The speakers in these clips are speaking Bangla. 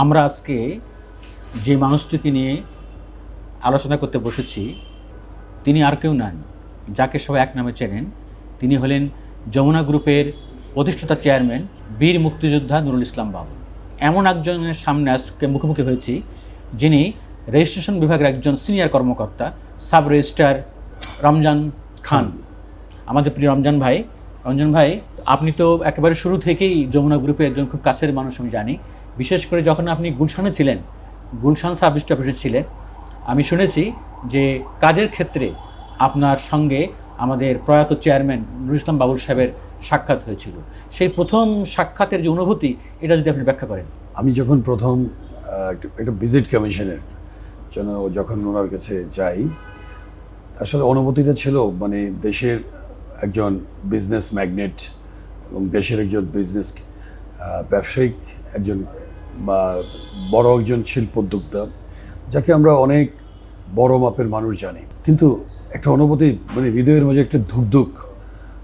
আমরা আজকে যে মানুষটিকে নিয়ে আলোচনা করতে বসেছি, তিনি আর কেউ নন, যাকে সবাই এক নামে চেনেন। তিনি হলেন যমুনা গ্রুপের প্রতিষ্ঠাতা চেয়ারম্যান বীর মুক্তিযোদ্ধা নুরুল ইসলাম বাবু। এমন একজনের সামনে আজকে মুখোমুখি হয়েছি, যিনি রেজিস্ট্রেশন বিভাগের একজন সিনিয়র কর্মকর্তা, সাব রেজিস্ট্রার রমজান খান। আমাদের প্রিয় রমজান ভাই রমজান ভাই, আপনি তো একেবারে শুরু থেকেই যমুনা গ্রুপে একজন খুব কাছের মানুষ, আমি জানি। বিশেষ করে যখন আপনি গুলশানে ছিলেন, গুলশান সাব অফিসে ছিলেন, আমি শুনেছি যে কাজের ক্ষেত্রে আপনার সঙ্গে আমাদের প্রয়াত চেয়ারম্যান নুরুল ইসলাম বাবুল সাহেবের সাক্ষাৎ হয়েছিল। সেই প্রথম সাক্ষাতের যে অনুভূতি, এটা যদি আপনি ব্যাখ্যা করেন। আমি যখন প্রথম একটা ভিজিট কমিশনের জন্য যখন ওনার কাছে যাই, আসলে অনুভূতিটা ছিল মানে দেশের একজন বিজনেস ম্যাগনেট এবং দেশের একজন বিজনেস ব্যবসায়িক একজন বা বড় একজন শিল্প উদ্যোক্তা, যাকে আমরা অনেক বড় মাপের মানুষ জানি। কিন্তু একটা অনুভূতি মানে হৃদয়ের মাঝে একটা ধুকধুক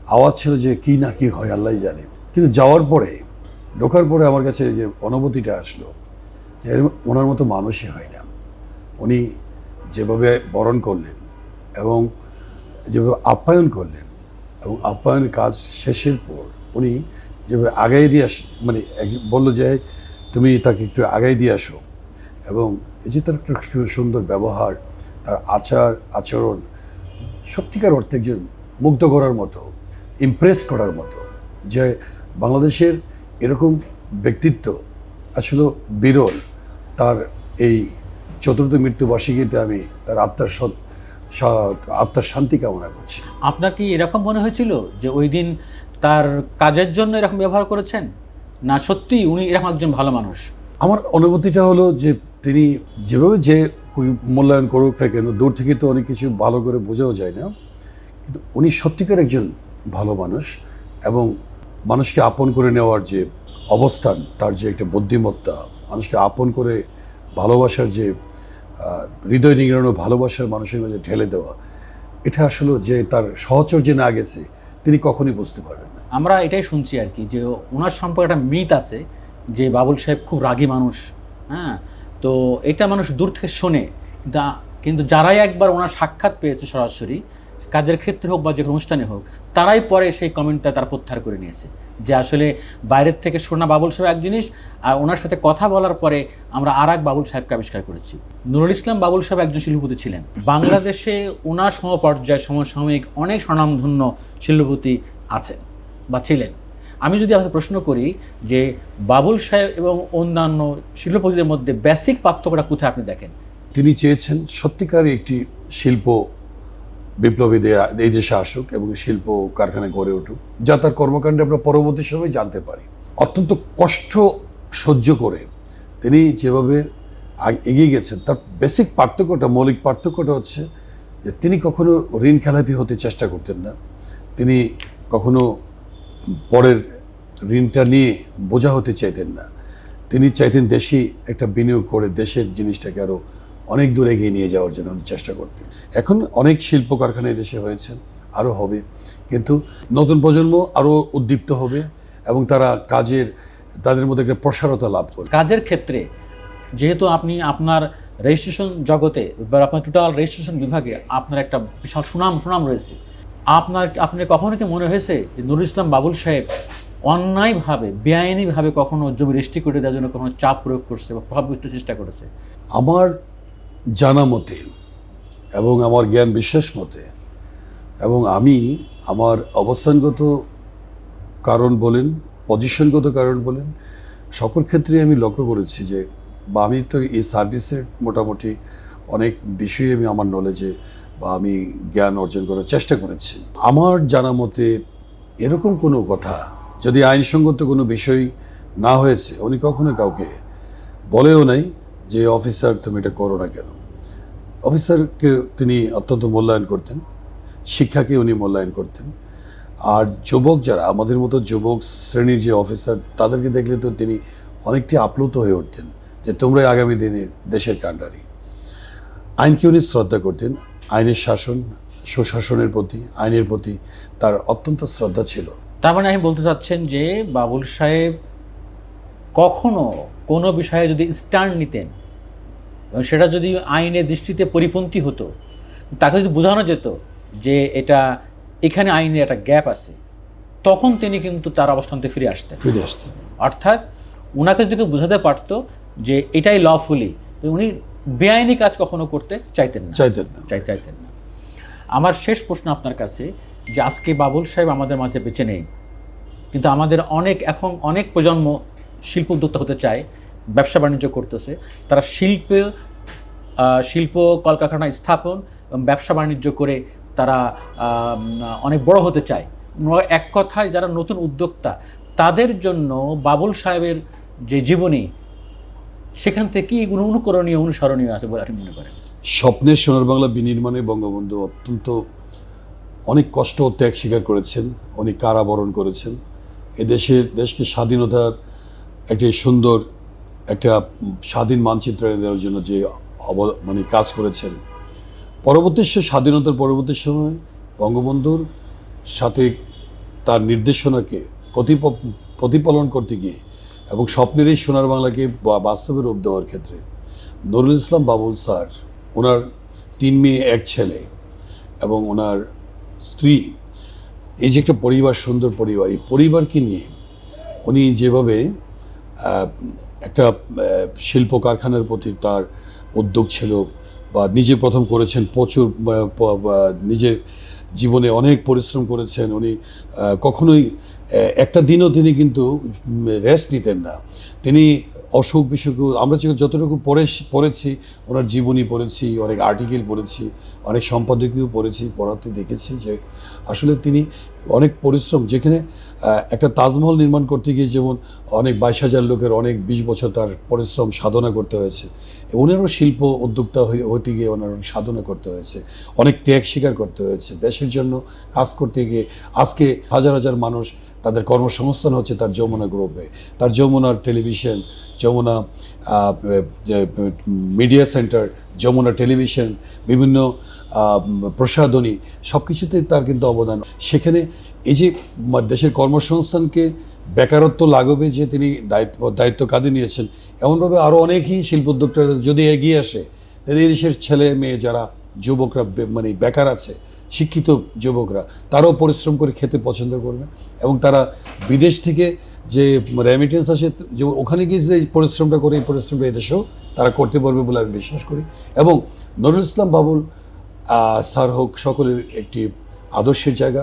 আওয়াজ ছিল যে কি না কি হয় আল্লাহ জানে। কিন্তু যাওয়ার পরে, ঢোকার পরে আমার কাছে যে অনুভূতিটা আসলো, যে ওনার মতো মানুষই হয় না। উনি যেভাবে বরণ করলেন এবং যেভাবে আপ্যায়ন করলেন এবং আপ্যায়নের কাজ শেষের পর উনি যেভাবে আগাই দিয়ে মানে বলল যে তুমি তাকে একটু আগাই দিয়ে আসো। এবং এই যে তার একটা সুন্দর ব্যবহার, তার আচার, আচরণ, সত্যিকার অর্থে একজন মুগ্ধ করার মতো ইমপ্রেস করার মতো, যে বাংলাদেশের এরকম ব্যক্তিত্ব আসলে বিরল। তার এই চতুর্থ মৃত্যুবার্ষিকীতে আমি তার আত্মার সৎ- আত্মার শান্তি কামনা করছি। আপনার কি এরকম মনে হয়েছিল যে ওই দিন তার কাজের জন্য এরকম ব্যবহার করেছেন? না, সত্যিই উনি এরকম একজন ভালো মানুষ। আমার অনুভূতিটা হলো যে তিনি যেভাবে যে মূল্যায়ন করুক না কেন, দূর থেকে তো অনেক কিছু ভালো করে বোঝাও যায় না। কিন্তু উনি সত্যিকার একজন ভালো মানুষ এবং মানুষকে আপন করে নেওয়ার যে অবস্থান, তার যে একটা বুদ্ধিমত্তা, মানুষকে আপন করে ভালোবাসার যে হৃদয় নিংড়ানো, ভালোবাসার মানুষের মাঝে ঢেলে দেওয়া, এটা আসলে যে তার সহচর্যে না গেছে তিনি কখনই বুঝতে পারবেন না। আমরা এটাই শুনছি আর কি, যে ওনার সম্পর্কে একটা মিথ আছে, যে বাবুল সাহেব খুব রাগী মানুষ হ্যাঁ? তো এটা মানুষ দূর থেকে শোনে। কিন্তু যারাই একবার ওনার সাক্ষাৎ পেয়েছে সরাসরি কাজের ক্ষেত্রে হোক বা যে কোনো অনুষ্ঠানে হোক, তারাই পরে সেই কমেন্টটা তারা প্রত্যাহার করে নিয়েছে। যে আসলে বাইরের থেকে শোনা বাবুল সাহেব এক জিনিস, আর ওনার সাথে কথা বলার পরে আমরা আর এক বাবুল সাহেবকে আবিষ্কার করেছি। নুরুল ইসলাম বাবুল সাহেব একজন শিল্পপতি ছিলেন। বাংলাদেশে ওনার সমপর্যায়, সমসাময়িক অনেক স্বনামধন্য শিল্পপতি আছেন বা ছিলেন। আমি যদি আপনাকে প্রশ্ন করি যে বাবুল সাহেব এবং অন্যান্য শিল্পপতিদের মধ্যে বেসিক পার্থক্যটা কোথায় আপনি দেখেন? তিনি চেয়েছেন সত্যিকারই একটি শিল্প বিপ্লবী দে- এই দেশে আসুক এবং শিল্প কারখানা গড়ে উঠুক, যা তার কর্মকাণ্ডে আমরা পরবর্তী সময় জানতে পারি। অত্যন্ত কষ্ট সহ্য করে তিনি যেভাবে এগিয়ে গেছেন, তার বেসিক পার্থক্যটা, মৌলিক পার্থক্যটা হচ্ছে যে তিনি কখনো ঋণ খেলাপি হতে চেষ্টা করতেন না। তিনি কখনো পরের ঋণটা নিয়ে বোঝা হতে চাইতেন না। তিনি চাইতেন দেশি একটা বিনিয়োগ করে দেশের জিনিসটাকে আরও অনেক দূর এগিয়ে নিয়ে যাওয়ার জন্য উনি চেষ্টা করতেন। এখন অনেক শিল্প কারখানা দেশে হয়েছে আরও হবে। কিন্তু নতুন প্রজন্ম আরও উদ্দীপ্ত হবে এবং তারা কাজের তাদের মধ্যে একটা প্রসারতা লাভ করবে। কাজের ক্ষেত্রে যেহেতু আপনি আপনার রেজিস্ট্রেশন জগতে বা আপনার টোটাল রেজিস্ট্রেশন বিভাগে আপনার একটা বিশাল সুনাম সুনাম রয়েছে। আপনার আপনি কখনো কি মনে হয়েছে যে নুরুল ইসলাম বাবুল সাহেব অন্যায়ভাবে বেআইনিভাবে কখনো জমি রেজিস্ট্রি করে দেওয়ার জন্য কখনো চাপ প্রয়োগ করছে বা প্রভাব চেষ্টা করেছে? আমার জানা মতে এবং আমার জ্ঞান বিশ্বাস মতে এবং আমি আমার অবস্থানগত কারণ বলেন পজিশনগত কারণ বলেন, সকল ক্ষেত্রে আমি লক্ষ্য করেছি যে, বা আমি তো এই সার্ভিসের মোটামুটি অনেক বিষয়ে আমি আমার নলেজে বা আমি জ্ঞান অর্জন করার চেষ্টা করেছি। আমার জানা মতে এরকম কোনো কথা যদি আইনসঙ্গত কোনো বিষয় না হয়েছে, উনি কখনো কাউকে বলেও নাই। যে অফিসার তুমি এটা করো না কেন? অফিসারকে তিনি অত্যন্ত মূল্যায়ন করতেন, শিক্ষাকে উনি মূল্যায়ন করতেন। আর যুবক যারা, আমাদের মতো যুবক শ্রেণির যে অফিসার, তাদেরকে দেখলে তো তিনি অনেকটি আপ্লুত হয়ে উঠতেন যে তোমরাই আগামী দিনে দেশের কাণ্ডারি। আইনকে উনি শ্রদ্ধা করতেন। আইনের শাসন, সুশাসনের প্রতি, আইনের প্রতি তার অত্যন্ত শ্রদ্ধা ছিল। তার মানে আমি বলতে চাচ্ছেন যে বাবুল সাহেব কখনো কোনো বিষয়ে যদি স্ট্যান্ড নিতেন এবং সেটা যদি আইনের দৃষ্টিতে পরিপন্থী হতো তাকে যদি বোঝানো যেত যে এটা এখানে আইনের একটা গ্যাপ আছে তখন তিনি কিন্তু তার অবস্থান থেকে ফিরে আসতেন। ফিরে আসতেন। অর্থাৎ ওনাকে যদি কেউ বোঝাতে পারতো যে এটাই লফুলি উনি বেআইনি কাজ কখনো করতে চাইতেন না। চাইতেন না। চাই চাইতেন না। আমার শেষ প্রশ্ন আপনার কাছে যে আজকে বাবুল সাহেব আমাদের মাঝে বেঁচে নেই কিন্তু আমাদের অনেক এখন অনেক প্রজন্ম শিল্প উদ্যোক্তা হতে চায়, ব্যবসা বাণিজ্য করতেছে, তারা শিল্প শিল্প কলকারখানা স্থাপন এবং ব্যবসা বাণিজ্য করে তারা অনেক বড় হতে চায়। এক কথায় যারা নতুন উদ্যোক্তা, তাদের জন্য বাবুল সাহেবের যে জীবনী, সেখান থেকে কি অনুকরণীয়, অনুসরণীয় আছে বলে আপনি মনে করেন? স্বপ্নের সোনার বাংলা বিনির্মাণে বঙ্গবন্ধু অত্যন্ত অনেক কষ্ট ত্যাগ স্বীকার করেছেন, অনেক কারাবরণ করেছেন। এদেশের, দেশকে স্বাধীনতার একটি সুন্দর একটা স্বাধীন মানচিত্র এনে দেওয়ার জন্য যে অব- মানে কাজ করেছেন। পরবর্তী স্বাধীনতার পরবর্তী সময় বঙ্গবন্ধুর সাথে তার নির্দেশনাকে প্রতিপ- প্রতিপালন করতে গিয়ে এবং স্বপ্নের এই সোনার বাংলাকে বাস্তবে রূপ দেওয়ার ক্ষেত্রে নুরুল ইসলাম বাবুল স্যার, ওনার তিন মেয়ে, এক ছেলে এবং ওনার স্ত্রী, এই যে একটা পরিবার, সুন্দর পরিবার, এই পরিবারকে নিয়ে উনি যেভাবে একটা শিল্প কারখানার প্রতি তার উদ্যোগ ছিল বা নিজে প্রথম করেছেন প্রচুর নিজের জীবনে অনেক পরিশ্রম করেছেন। উনি কখনোই একটা দিনও তিনি কিন্তু রেস্ট নিতেন না। তিনি অসুখ বিসুখ, আমরা যতটুকু পড়ে পড়েছি, ওনার জীবনী পড়েছি, অনেক আর্টিকেল পড়েছি, অনেক সম্পাদকীয় পড়েছি, পড়াতে দেখেছি যে আসলে তিনি অনেক পরিশ্রম, যেখানে একটা তাজমহল নির্মাণ করতে গিয়ে যেমন অনেক বাইশ হাজার লোকের অনেক বিশ বছর তার পরিশ্রম, সাধনা করতে হয়েছে। ওনারও শিল্প উদ্যোক্তা হয়ে, হতে গিয়ে ওনার অনেক সাধনা করতে হয়েছে। অনেক ত্যাগ স্বীকার করতে হয়েছে। দেশের জন্য কাজ করতে গিয়ে আজকে হাজার হাজার মানুষ তাদের কর্মসংস্থান হচ্ছে তার যমুনা গ্রুপে। তার যমুনার television, Jamuna media centre, Jamuna television, বিভিন্ন প্রসাধনী সব কিছুতে তার কিন্তু অবদান। সেখানে এই যে দেশের কর্মসংস্থানকে বেকারত্ব লাগবে যে তিনি দায়িত্ব দায়িত্ব কাঁধে নিয়েছেন, এমনভাবে আরও অনেকেই শিল্প উদ্যোক্তারা যদি এগিয়ে আসে তাহলে এই দেশের ছেলে মেয়ে যারা, যুবকরা মানে বেকার আছে শিক্ষিত যুবকরা, তারাও পরিশ্রম করে খেতে পছন্দ করবে এবং তারা বিদেশ থেকে যে রেমিটেন্স আসে, যে ওখানে গিয়ে যে পরিশ্রমটা করে, এই পরিশ্রমটা এদেশেও তারা করতে পারবে বলে আমি বিশ্বাস করি এবং নুরুল ইসলাম বাবুল স্যার হোক, সকলের একটি আদর্শের জায়গা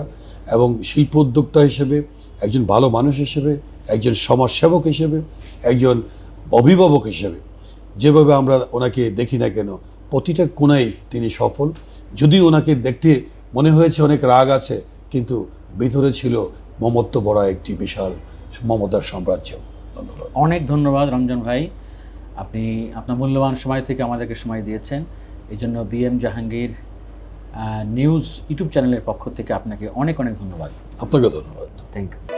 এবং শিল্প উদ্যোক্তা হিসেবে, একজন ভালো মানুষ হিসেবে, একজন সমাজসেবক হিসেবে, একজন অভিভাবক হিসেবে, যেভাবে আমরা ওনাকে দেখি না কেন, প্রতিটা কোনায় তিনি সফল। যদি ওনাকে দেখতে মনে হয়েছে অনেক রাগ আছে কিন্তু ভিতরে ছিল মমত্ব বড় একটি বিশাল মমতার সাম্রাজ্য। ধন্যবাদ। অনেক ধন্যবাদ রমজান ভাই। আপনি আপনার মূল্যবান সময় থেকে আমাদেরকে সময় দিয়েছেন। এই জন্য B M Jahangir news YouTube চ্যানেলের পক্ষ থেকে আপনাকে অনেক অনেক ধন্যবাদ। আপনাকে ধন্যবাদ। Thank you